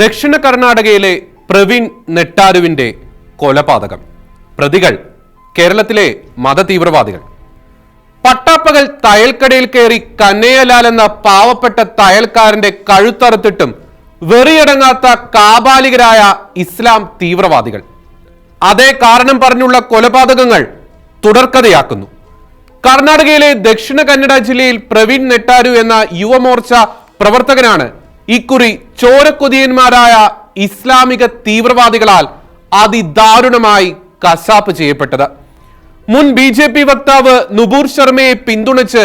ദക്ഷിണ കർണാടകയിലെ പ്രവീൺ നെട്ടാരുവിന്റെ കൊലപാതകം. പ്രതികൾ കേരളത്തിലെ മതതീവ്രവാദികൾ. പട്ടാപ്പകൽ തയൽക്കടയിൽ കയറി കന്നയ്യലാൽ എന്ന പാവപ്പെട്ട തയൽക്കാരന്റെ കഴുത്തറുത്തിട്ടും വെറിയടങ്ങാത്ത കാബാലികരായ ഇസ്ലാം തീവ്രവാദികൾ. അതേ കാരണം പറഞ്ഞുള്ള കൊലപാതകങ്ങൾ തുടർക്കഥയാക്കുന്നു. കർണാടകയിലെ ദക്ഷിണ കന്നഡ ജില്ലയിൽ പ്രവീൺ നെട്ടാരു എന്ന യുവമോർച്ച പ്രവർത്തകനാണ് ഇക്കുറി ചോരക്കൊതിയന്മാരായ ഇസ്ലാമിക തീവ്രവാദികളാൽ അതിദാരുണമായി കശാപ്പ് ചെയ്യപ്പെട്ടത്. മുൻ ബി ജെ പി വക്താവ് നുപൂർ ശർമ്മയെ പിന്തുണച്ച്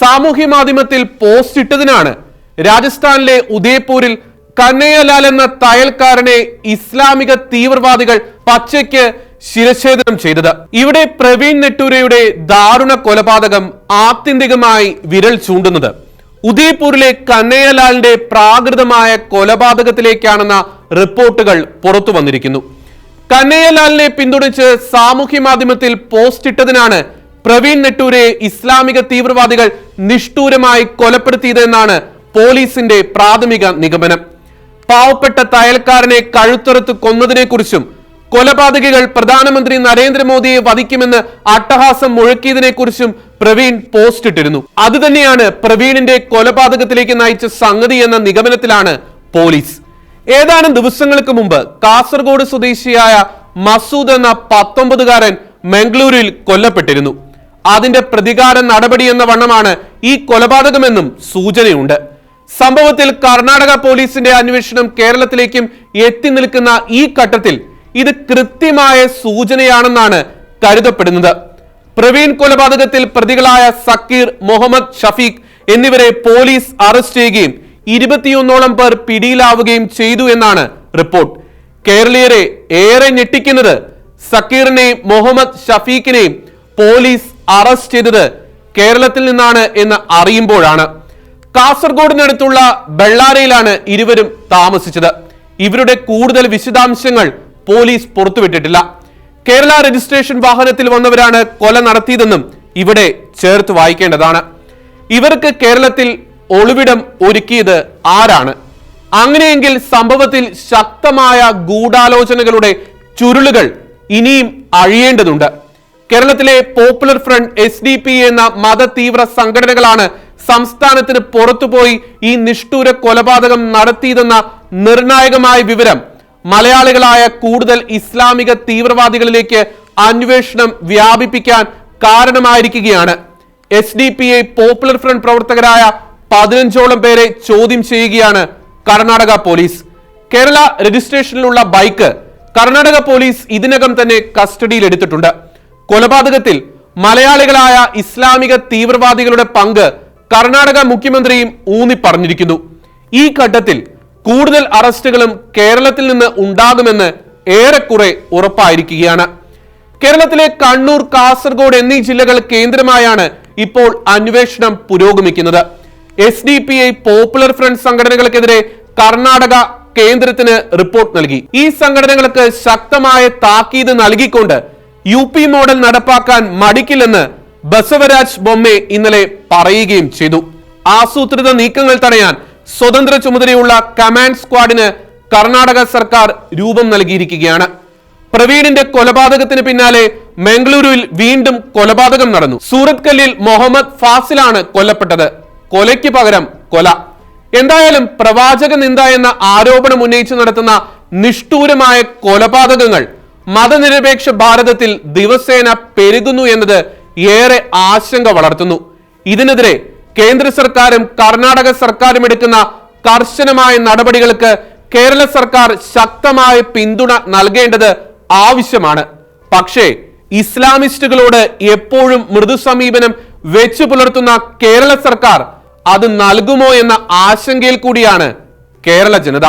സാമൂഹ്യ മാധ്യമത്തിൽ പോസ്റ്റ് ഇട്ടതിനാണ് രാജസ്ഥാനിലെ ഉദയപൂരിൽ കന്നയ്യലാൽ എന്ന തയൽക്കാരനെ ഇസ്ലാമിക തീവ്രവാദികൾ പച്ചയ്ക്ക് ശിരച്ഛേദനം ചെയ്തത്. ഇവിടെ പ്രവീൺ നെട്ടൂരയുടെ ദാരുണ കൊലപാതകം ആത്യന്തികമായി വിരൽ ചൂണ്ടുന്നത്. ഉദയപൂരിലെ കന്നയ്യലാലിന്റെ പ്രാകൃതമായ കൊലപാതകത്തിലേക്കാണെന്ന റിപ്പോർട്ടുകൾ പുറത്തു വന്നിരിക്കുന്നു. കന്നയ്യലാലിനെ പിന്തുണച്ച് സാമൂഹ്യ മാധ്യമത്തിൽ പോസ്റ്റ് ഇട്ടതിനാണ് പ്രവീൺ നെട്ടൂരെ ഇസ്ലാമിക തീവ്രവാദികൾ നിഷ്ഠൂരമായി കൊലപ്പെടുത്തിയതെന്നാണ് പോലീസിന്റെ പ്രാഥമിക നിഗമനം. പാവപ്പെട്ട തയൽക്കാരനെ കഴുത്തറുത്ത് കൊന്നതിനെക്കുറിച്ചും കൊലപാതകികൾ പ്രധാനമന്ത്രി നരേന്ദ്രമോദിയെ വധിക്കുമെന്ന് അട്ടഹാസം മുഴക്കിയതിനെക്കുറിച്ചും പ്രവീൺ പോസ്റ്റ് ഇട്ടിരുന്നു. അത് തന്നെയാണ് പ്രവീണിന്റെ കൊലപാതകത്തിലേക്ക് നയിച്ച സംഗതി എന്ന നിഗമനത്തിലാണ് പോലീസ്. ഏതാനും ദിവസങ്ങൾക്ക് മുമ്പ് കാസർഗോഡ് സ്വദേശിയായ മസൂദ് എന്ന പത്തൊമ്പതുകാരൻ മംഗളൂരുവിൽ കൊല്ലപ്പെട്ടിരുന്നു. അതിന്റെ പ്രതികാര നടപടി എന്ന വണ്ണമാണ് ഈ കൊലപാതകമെന്നും സൂചനയുണ്ട്. സംഭവത്തിൽ കർണാടക പോലീസിന്റെ അന്വേഷണം കേരളത്തിലേക്കും എത്തി നിൽക്കുന്ന ഈ ഘട്ടത്തിൽ ഇത് കൃത്യമായ സൂചനയാണെന്നാണ് കരുതപ്പെടുന്നത്. പ്രവീൺ കൊലപാതകത്തിൽ പ്രതികളായ സക്കീർ മുഹമ്മദ് ഷഫീഖ് എന്നിവരെ പോലീസ് അറസ്റ്റ് ചെയ്യുകയും ഇരുപത്തിയൊന്നോളം പേർ പിടിയിലാവുകയും ചെയ്തു എന്നാണ് റിപ്പോർട്ട്. കേരളീയരെ ഏറെ ഞെട്ടിക്കുന്നത് സക്കീറിനെയും മുഹമ്മദ് ഷഫീഖിനെയും പോലീസ് അറസ്റ്റ് ചെയ്തത് കേരളത്തിൽ നിന്നാണ് എന്ന് അറിയുമ്പോഴാണ്. കാസർഗോഡിനടുത്തുള്ള ബെള്ളാരയിലാണ് ഇരുവരും താമസിച്ചത്. ഇവരുടെ കൂടുതൽ വിശദാംശങ്ങൾ പോലീസ് പുറത്തുവിട്ടിട്ടില്ല. കേരള രജിസ്ട്രേഷൻ വാഹനത്തിൽ വന്നവരാണ് കൊല നടത്തിയതെന്നും ഇവിടെ ചേർത്ത് വായിക്കേണ്ടതാണ്. ഇവർക്ക് കേരളത്തിൽ ഒളിവിടം ഒരുക്കിയത് ആരാണ്? അങ്ങനെയെങ്കിൽ സംഭവത്തിൽ ശക്തമായ ഗൂഢാലോചനകളുടെ ചുരുളുകൾ ഇനിയും അഴിയേണ്ടതുണ്ട്. കേരളത്തിലെ popular front S D P എന്ന മത തീവ്ര സംഘടനകളാണ് സംസ്ഥാനത്തിന് പുറത്തുപോയി ഈ നിഷ്ഠൂര കൊലപാതകം നടത്തിയതെന്ന നിർണായകമായ വിവരം മലയാളികളായ കൂടുതൽ ഇസ്ലാമിക തീവ്രവാദികളിലേക്ക് അന്വേഷണം വ്യാപിപ്പിക്കാൻ കാരണമായിരിക്കുകയാണ്. S D P I popular front പ്രവർത്തകരായ പതിനഞ്ചോളം പേരെ ചോദ്യം ചെയ്യുകയാണ് കർണാടക പോലീസ്. കേരള രജിസ്ട്രേഷനിലുള്ള ബൈക്ക് കർണാടക പോലീസ് ഇതിനകം തന്നെ കസ്റ്റഡിയിൽ എടുത്തിട്ടുണ്ട്. കൊലപാതകത്തിൽ മലയാളികളായ ഇസ്ലാമിക തീവ്രവാദികളുടെ പങ്ക് കർണാടക മുഖ്യമന്ത്രിയും ഊന്നി പറഞ്ഞിരിക്കുന്നു. ഈ ഘട്ടത്തിൽ കൂടുതൽ അറസ്റ്റുകളും കേരളത്തിൽ നിന്ന് ഉണ്ടാകുമെന്ന് ഏറെക്കുറെ ഉറപ്പായിരിക്കുകയാണ്. കേരളത്തിലെ കണ്ണൂർ കാസർഗോഡ് എന്നീ ജില്ലകൾ കേന്ദ്രമായാണ് ഇപ്പോൾ അന്വേഷണം പുരോഗമിക്കുന്നത്. S D P I popular front സംഘടനകൾക്കെതിരെ Karnataka കേന്ദ്രത്തിന് റിപ്പോർട്ട് നൽകി. ഈ സംഘടനകൾക്ക് ശക്തമായ താക്കീത് നൽകിക്കൊണ്ട് യു പി മോഡൽ നടപ്പാക്കാൻ മടിക്കില്ലെന്ന് ബസവരാജ് ബൊമ്മെ ഇന്നലെ പറയുകയും ചെയ്തു. ആസൂത്രിത നീക്കങ്ങൾ തടയാൻ സ്വതന്ത്ര ചുമതലയുള്ള കമാൻഡ് സ്ക്വാഡിന് കർണാടക സർക്കാർ രൂപം നൽകിയിരിക്കുകയാണ്. പ്രവീണിന്റെ കൊലപാതകത്തിന് പിന്നാലെ മംഗളൂരുവിൽ വീണ്ടും കൊലപാതകം നടന്നു. സൂറത്ത് കല്ലിൽ മുഹമ്മദ് ഫാസിലാണ് കൊല്ലപ്പെട്ടത്. കൊലയ്ക്ക് പകരം കൊല. എന്തായാലും പ്രവാചക നിന്ദ എന്ന ആരോപണം ഉന്നയിച്ച് നടത്തുന്ന നിഷ്ഠൂരമായ കൊലപാതകങ്ങൾ മതനിരപേക്ഷ ഭാരതത്തിൽ ദിവസേന പെരുകുന്നു എന്നത് ഏറെ ആശങ്ക വളർത്തുന്നു. ഇതിനെതിരെ കേന്ദ്ര സർക്കാരും കർണാടക സർക്കാരും എടുക്കുന്ന കർശനമായ നടപടികൾക്ക് കേരള സർക്കാർ ശക്തമായ പിന്തുണ നൽകേണ്ടത് ആവശ്യമാണ്. പക്ഷേ ഇസ്ലാമിസ്റ്റുകളോട് എപ്പോഴും മൃദു സമീപനം വെച്ചു പുലർത്തുന്ന കേരള സർക്കാർ അത് നൽകുമോ എന്ന ആശങ്കയിൽ കൂടിയാണ് കേരള ജനത.